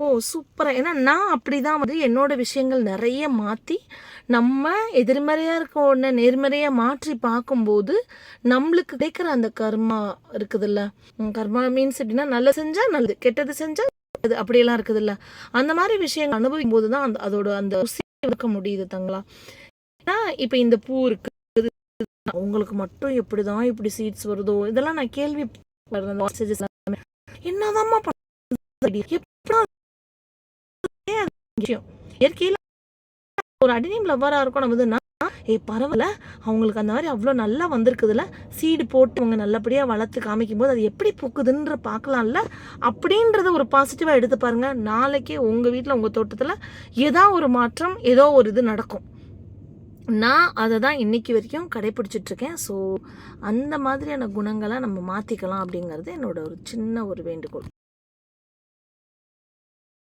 ஓ சூப்பராக ஏன்னா நான் அப்படி தான் வந்து என்னோடய விஷயங்கள் நிறைய மாற்றி நம்ம எதிர்மறையாக இருக்க ஒன்று நேர்மறையாக மாற்றி பார்க்கும்போது நம்மளுக்கு கிடைக்கிற அந்த கர்மா இருக்குதுல்ல. கர்மா மீன்ஸ் எப்படின்னா நல்லது செஞ்சால் நல்லது கெட்டது செஞ்சால் அது அப்படியெல்லாம் இருக்குதுல்ல. அந்த மாதிரி விஷயங்கள் அனுபவிக்கும் போது தான் அந்த அதோட அந்த ருசியை இருக்க முடியுது தங்களா. ஏன்னா இப்போ இந்த பூ இருக்குது உங்களுக்கு மட்டும் எப்படி தான் இப்படி சீட்ஸ் வருதோ இதெல்லாம் நான் கேள்வி மெசேஜஸ் என்னதாம்மா எப்படி விஷயம். இயற்கையில் ஒரு அடிநீம் லவ்வரா இருக்கும் நம்ம வந்து ஏ பரவாயில்ல. அவங்களுக்கு அந்த மாதிரி அவ்வளோ நல்லா வந்திருக்குதுல சீடு போட்டு அவங்க நல்லபடியாக வளர்த்து காமிக்கும் போது அது எப்படி பூக்குதுன்ற பார்க்கலாம்ல. அப்படின்றத ஒரு பாசிட்டிவாக எடுத்து பாருங்க. நாளைக்கே உங்கள் வீட்டில் உங்கள் தோட்டத்தில் ஏதோ ஒரு மாற்றம் ஏதோ ஒரு இது நடக்கும். நான் அதை தான் இன்னைக்கு வரைக்கும் கடைப்பிடிச்சிட்டு இருக்கேன். ஸோ அந்த மாதிரியான குணங்களை நம்ம மாற்றிக்கலாம் அப்படிங்கிறது என்னோட ஒரு சின்ன ஒரு வேண்டுகோள்.